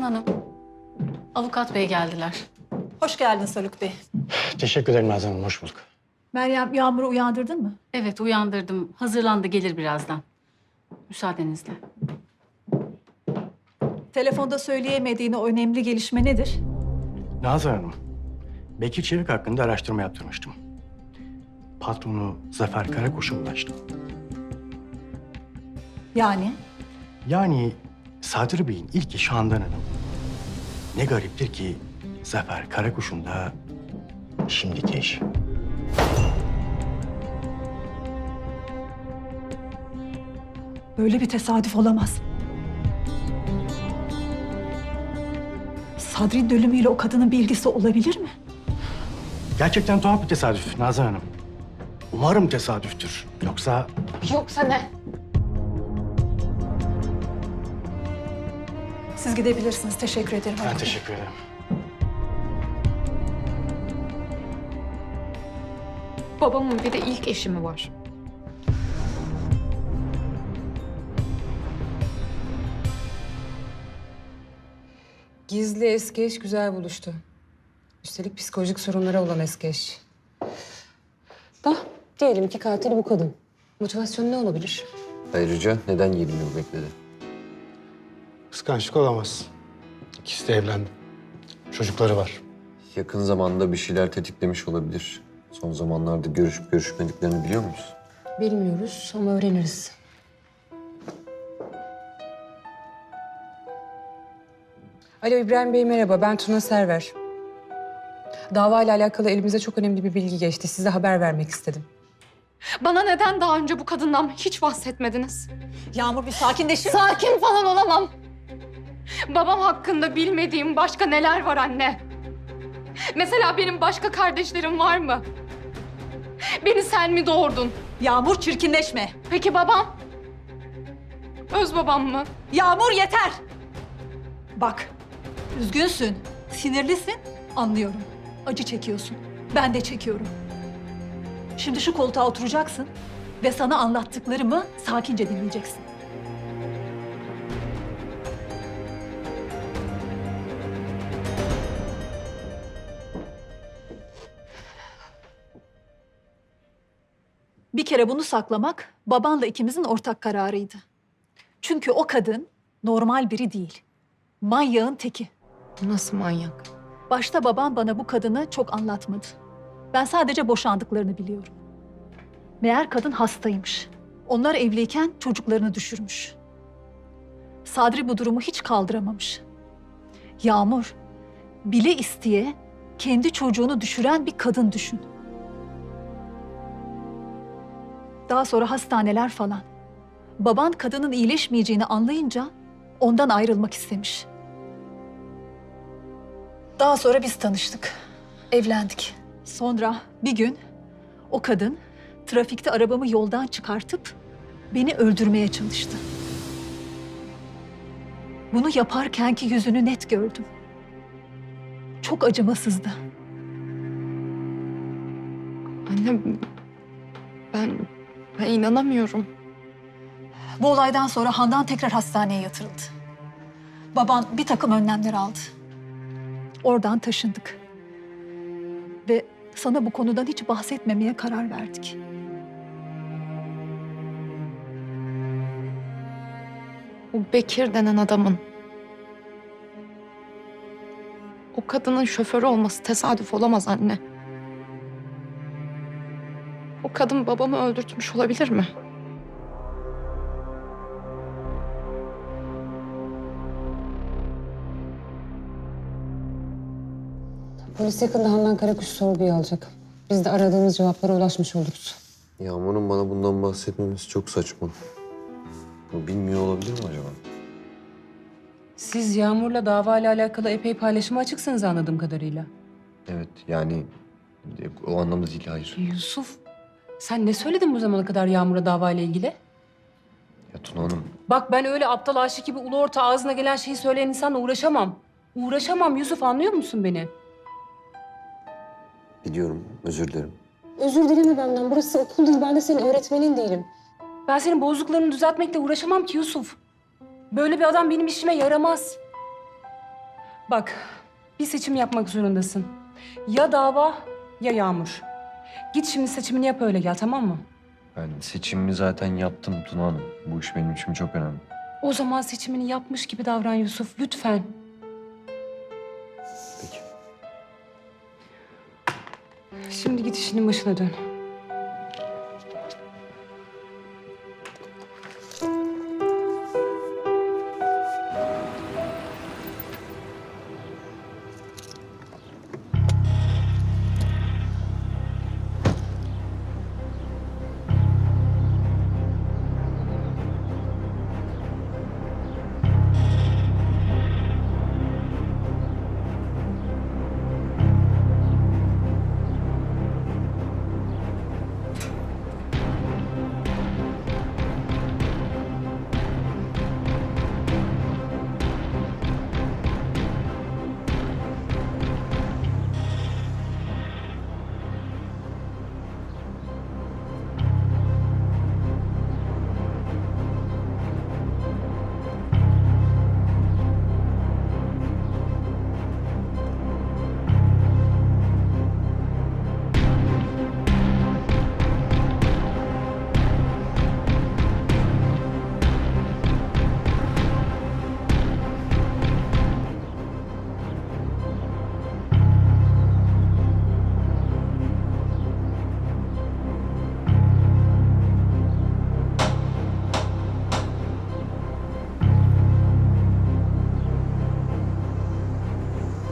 Nazan Hanım, avukat bey geldiler. Hoş geldin Haluk Bey. Teşekkür ederim Nazan Hanım, hoş bulduk. Meryem Yağmur'u uyandırdın mı? Evet, uyandırdım. Hazırlandı, gelir birazdan. Müsaadenizle. Telefonda söyleyemediğin o önemli gelişme nedir? Nazan Hanım, Bekir Çevik hakkında araştırma yaptırmıştım. Patronu Zafer Karakuş'a ulaştım. Yani Yani Sadri Bey'in ilk işi Handan Hanım. Ne gariptir ki Zafer Karakuş'un da şimdiki eşi. böyle bir tesadüf olamaz. Sadri'nin ölümüyle o kadının bir ilgisi olabilir mi? Gerçekten tuhaf bir tesadüf Nazan Hanım. Umarım tesadüftür. Yoksa Yoksa ne? Siz gidebilirsiniz. Teşekkür ederim. ben teşekkür ederim. Babamın bir de ilk eşi mi var? Gizli eski eş güzel buluştu. Üstelik psikolojik sorunları olan eski eş. Da diyelim ki katil bu kadın. Motivasyonu ne olabilir? Ayrıca neden 20 yıl bekledi? Kıskançlık olamaz. İkisi de evlendi. Çocukları var. Yakın zamanda bir şeyler tetiklemiş olabilir. Son zamanlarda görüşüp görüşmediklerini biliyor muyuz? Bilmiyoruz ama öğreniriz. Alo İbrahim Bey merhaba ben Tuna Server. Dava ile alakalı elimize çok önemli bir bilgi geçti. Size haber vermek istedim. Bana neden daha önce bu kadından hiç bahsetmediniz? Yağmur bir sakinleşin. Sakin falan olamam. Babam hakkında bilmediğim başka neler var anne? Mesela benim başka kardeşlerim var mı? Beni sen mi doğurdun? Yağmur çirkinleşme. Peki babam? Öz babam mı? Yağmur yeter. Bak, üzgünsün, sinirlisin, anlıyorum. Acı çekiyorsun. Ben de çekiyorum. Şimdi şu koltuğa oturacaksın ve sana anlattıklarımı sakince dinleyeceksin. Bir kere bunu saklamak babanla ikimizin ortak kararıydı. Çünkü o kadın normal biri değil. Manyağın teki. Nasıl manyak? Başta babam bana bu kadını çok anlatmadı. Ben sadece boşandıklarını biliyorum. Meğer kadın hastaymış. Onlar evliyken çocuklarını düşürmüş. Sadri bu durumu hiç kaldıramamış. Yağmur, bile isteye kendi çocuğunu düşüren bir kadın düşün. Daha sonra hastaneler falan. Baban kadının iyileşmeyeceğini anlayınca ondan ayrılmak istemiş. Daha sonra biz tanıştık. Evlendik. Sonra bir gün o kadın trafikte arabamı yoldan çıkartıp beni öldürmeye çalıştı. Bunu yaparkenki yüzünü net gördüm. Çok acımasızdı. Anne ben ben inanamıyorum. Bu olaydan sonra Handan tekrar hastaneye yatırıldı. Baban bir takım önlemler aldı. Oradan taşındık. Ve sana bu konudan hiç bahsetmemeye karar verdik. O Bekir denen adamın o kadının şoförü olması tesadüf olamaz anne. Kadın babamı öldürtmüş olabilir mi? Polis yakında Handan Karakuş sorguya alacak. Biz de aradığımız cevaplara ulaşmış oluruz. Yağmur'un bana bundan bahsetmemesi çok saçma. O bilmiyor olabilir mi acaba? Siz Yağmur'la dava ile alakalı epey paylaşıma açıksınız anladığım kadarıyla. Evet yani e, o anlamda değil hayır. Yusuf, sen ne söyledin bu zamana kadar Yağmur'a dava ile ilgili? Ya Tuna Hanım Bak ben öyle aptal aşık gibi ulu orta ağzına gelen şeyi söyleyen insanla uğraşamam. Uğraşamam Yusuf anlıyor musun beni? biliyorum özür dilerim. Özür dileme benden. Burası okul değil. Ben de senin öğretmenin değilim. Ben senin bozduklarını düzeltmekle uğraşamam ki Yusuf. Böyle bir adam benim işime yaramaz. Bak, bir seçim yapmak zorundasın. Ya dava ya Yağmur. Git şimdi seçimini yap öyle gel tamam mı? Ben seçimimi zaten yaptım Tuna Hanım. Bu iş benim için çok önemli. O zaman seçimini yapmış gibi davran Yusuf lütfen. Peki. Şimdi git işinin başına dön.